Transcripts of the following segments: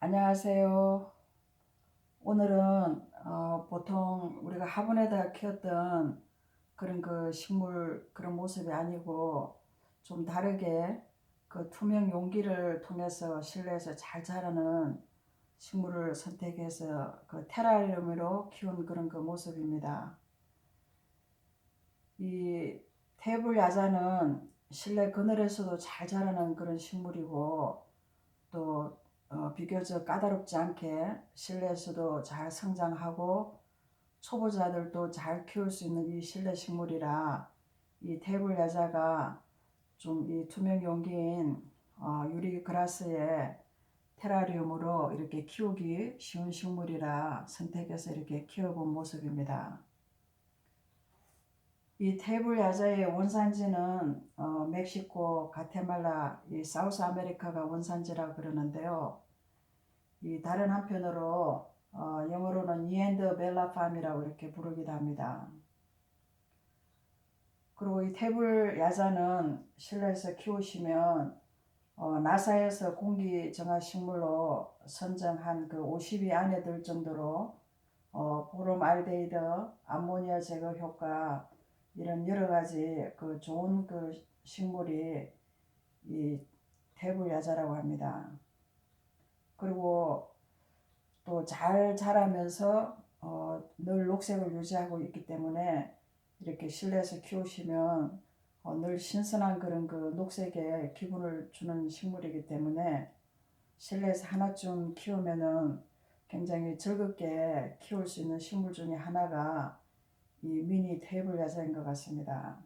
안녕하세요. 오늘은 어, 보통 우리가 화분에다 키웠던 그런 그 식물 그런 모습이 아니고 좀 다르게 그 투명 용기를 통해서 실내에서 잘 자라는 식물을 선택해서 그 테라리움으로 키운 그런 그 모습입니다. 이 테이블 야자는 실내 그늘에서도 잘 자라는 그런 식물이고 비교적 까다롭지 않게 실내에서도 잘 성장하고 초보자들도 잘 키울 수 있는 이 실내 식물이라 이 테이블 야자가 좀 이 투명 용기인 어, 유리 그라스에 테라리움으로 이렇게 키우기 쉬운 식물이라 선택해서 이렇게 키워본 모습입니다. 이 테이블 야자의 원산지는 어, 멕시코, 가테말라, 이 사우스 아메리카가 원산지라 그러는데요. 이 다른 한편으로 어, 영어로는 이엔드 벨라팜이라고 이렇게 부르기도 합니다. 그리고 이 테이블 야자는 실내에서 키우시면 어, 나사에서 공기 정화 식물로 선정한 그 50위 안에 들 정도로 어, 보름알데히드, 암모니아 제거 효과 이런 여러 가지 그 좋은 그 식물이 이 테이블 야자라고 합니다. 그리고 또 잘 자라면서 어, 늘 녹색을 유지하고 있기 때문에 이렇게 실내에서 키우시면 어, 늘 신선한 그런 그 녹색의 기분을 주는 식물이기 때문에 실내에서 하나쯤 키우면은 굉장히 즐겁게 키울 수 있는 식물 중에 하나가 이 미니 테이블 야자인 것 같습니다.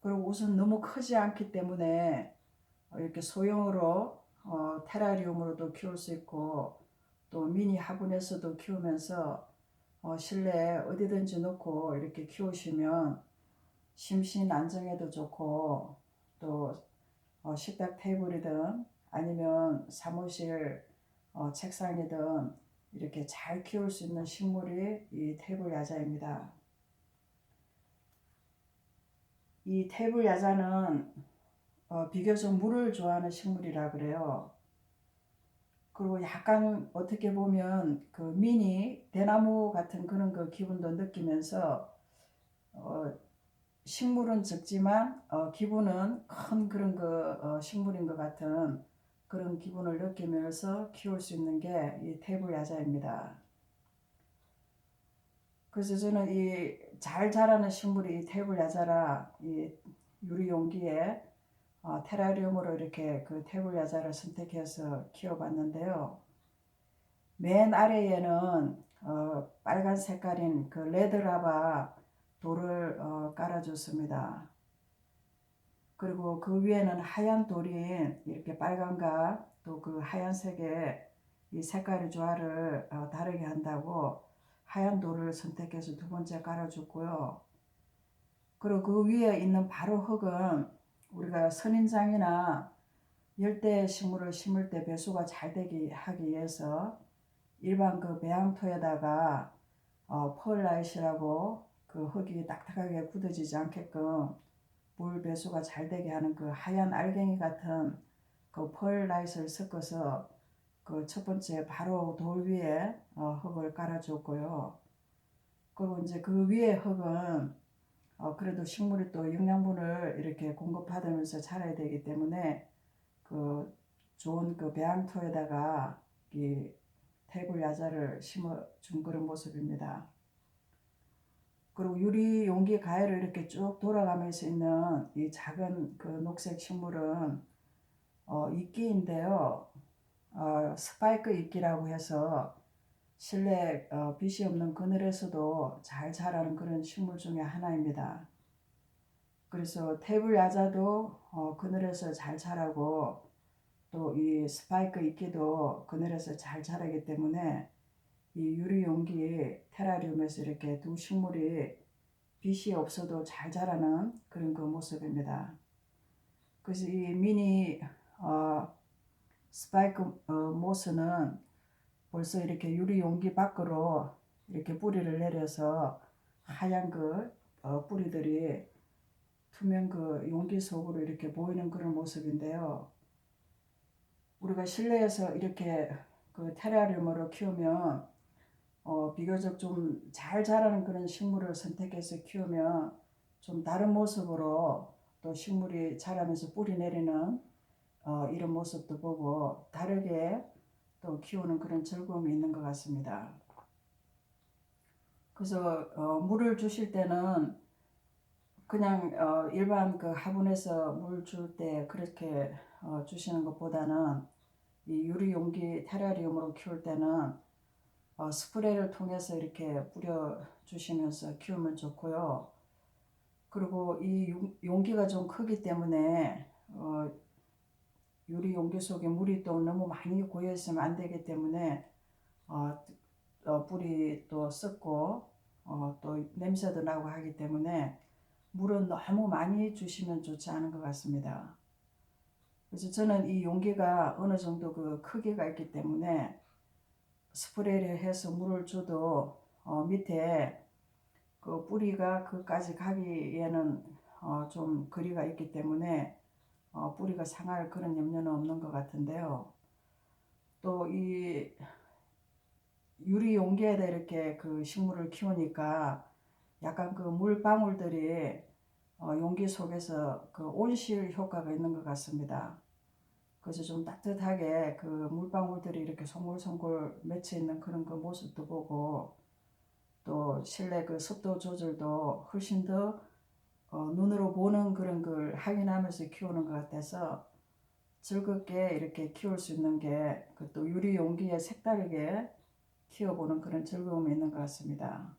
그리고 우선 너무 크지 않기 때문에 이렇게 소형으로 어, 테라리움으로도 키울 수 있고 또 미니 화분에서도 키우면서 어, 실내에 어디든지 놓고 이렇게 키우시면 심신 안정에도 좋고 또 어, 식탁 테이블이든 아니면 사무실 어, 책상이든 이렇게 잘 키울 수 있는 식물이 이 테이블 야자입니다. 이 테이블 야자는 어, 비교적 물을 좋아하는 식물이라 그래요. 그리고 약간 어떻게 보면 그 미니 대나무 같은 그런 그 기분도 느끼면서 어, 식물은 적지만 어, 기분은 큰 그런 그 어, 식물인 것 같은 그런 기분을 느끼면서 키울 수 있는 게 이 테이블 야자입니다. 그래서 저는 이 잘 자라는 식물이 이 테이블 야자라 이 유리 용기에 어, 테라리움으로 이렇게 그 테이블 야자를 선택해서 키워봤는데요. 맨 아래에는 어, 빨간 색깔인 그 레드라바 돌을 어, 깔아줬습니다. 그리고 그 위에는 하얀 돌이 이렇게 빨간과 또 그 하얀색의 이 색깔의 조화를 어, 다르게 한다고 하얀 돌을 선택해서 두 번째 깔아줬고요. 그리고 그 위에 있는 바로 흙은 우리가 선인장이나 열대 식물을 심을 때 배수가 잘 되게 하기 위해서 일반 그 배양토에다가 어, 펄라이시라고 그 흙이 딱딱하게 굳어지지 않게끔 물 배수가 잘 되게 하는 그 하얀 알갱이 같은 그 펄라이트를 섞어서 그 첫 번째 바로 돌 위에 어, 흙을 깔아줬고요. 그리고 이제 그 위에 흙은 어, 그래도 식물이 또 영양분을 이렇게 공급받으면서 자라야 되기 때문에 그 좋은 그 배양토에다가 이 태굴 야자를 심어 준 그런 모습입니다. 그리고 유리 용기 가해를 이렇게 쭉 돌아가면서 있는 이 작은 그 녹색 식물은 어, 이끼인데요. 어, 스파이크 이끼라고 해서 실내 어, 빛이 없는 그늘에서도 잘 자라는 그런 식물 중에 하나입니다. 그래서 테이블 야자도 어, 그늘에서 잘 자라고 또 이 스파이크 이끼도 그늘에서 잘 자라기 때문에 이 유리 용기 테라리움에서 이렇게 두 식물이 빛이 없어도 잘 자라는 그런 그 모습입니다. 그래서 이 미니 어, 스파이크 어, 모스는 벌써 이렇게 유리 용기 밖으로 이렇게 뿌리를 내려서 하얀 그 어, 뿌리들이 투명 그 용기 속으로 이렇게 보이는 그런 모습인데요. 우리가 실내에서 이렇게 그 테라리움으로 키우면 어, 비교적 좀 잘 자라는 그런 식물을 선택해서 키우면 좀 다른 모습으로 또 식물이 자라면서 뿌리 내리는 어, 이런 모습도 보고 다르게 또 키우는 그런 즐거움이 있는 것 같습니다. 그래서 어, 물을 주실 때는 그냥 어, 일반 그 화분에서 물 줄 때 그렇게 어, 주시는 것보다는 이 유리 용기 테라리움으로 키울 때는 어, 스프레이를 통해서 이렇게 뿌려 주시면서 키우면 좋고요. 그리고 이 용- 용기가 좀 크기 때문에 어, 유리 용기 속에 물이 또 너무 많이 고여 있으면 안 되기 때문에 어, 어, 뿌리 또 썩고 어, 또 냄새도 나고 하기 때문에 물은 너무 많이 주시면 좋지 않은 것 같습니다. 그래서 저는 이 용기가 어느 정도 그 크기가 있기 때문에 스프레이를 해서 물을 줘도 어, 밑에 그 뿌리가 그까지 가기에는 어, 좀 거리가 있기 때문에 어, 뿌리가 상할 그런 염려는 없는 것 같은데요. 또 이 유리 용기에다 이렇게 그 식물을 키우니까 약간 그 물방울들이 어, 용기 속에서 그 온실 효과가 있는 것 같습니다. 그래서 좀 따뜻하게 그 물방울들이 이렇게 송골송골 맺혀 있는 그런 그 모습도 보고 또 실내 그 습도 조절도 훨씬 더 어, 눈으로 보는 그런 걸 확인하면서 키우는 것 같아서 즐겁게 이렇게 키울 수 있는 게그또 유리 용기에 색다르게 키워보는 그런 즐거움이 있는 것 같습니다.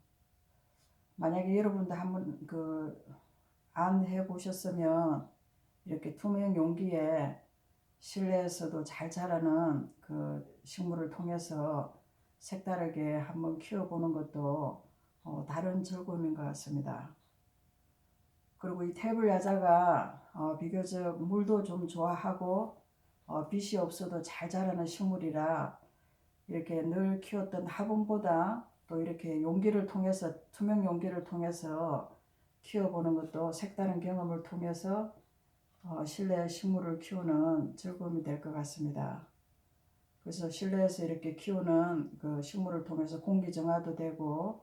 만약에 여러분도 한번 그 안 해보셨으면 이렇게 투명 용기에 실내에서도 잘 자라는 그 식물을 통해서 색다르게 한번 키워보는 것도 어, 다른 즐거움인 것 같습니다. 그리고 이 테이블 야자가 어, 비교적 물도 좀 좋아하고 어, 빛이 없어도 잘 자라는 식물이라 이렇게 늘 키웠던 화분보다 또 이렇게 용기를 통해서 투명 용기를 통해서 키워보는 것도 색다른 경험을 통해서 어, 실내 식물을 키우는 즐거움이 될 것 같습니다. 그래서 실내에서 이렇게 키우는 그 식물을 통해서 공기 정화도 되고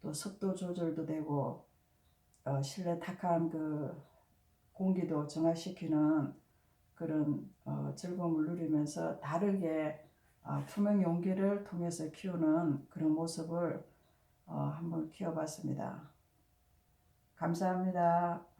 또 습도 조절도 되고 어, 실내 탁한 그 공기도 정화시키는 그런 어, 즐거움을 누리면서 다르게 어, 투명 용기를 통해서 키우는 그런 모습을 어, 한번 키워봤습니다. 감사합니다.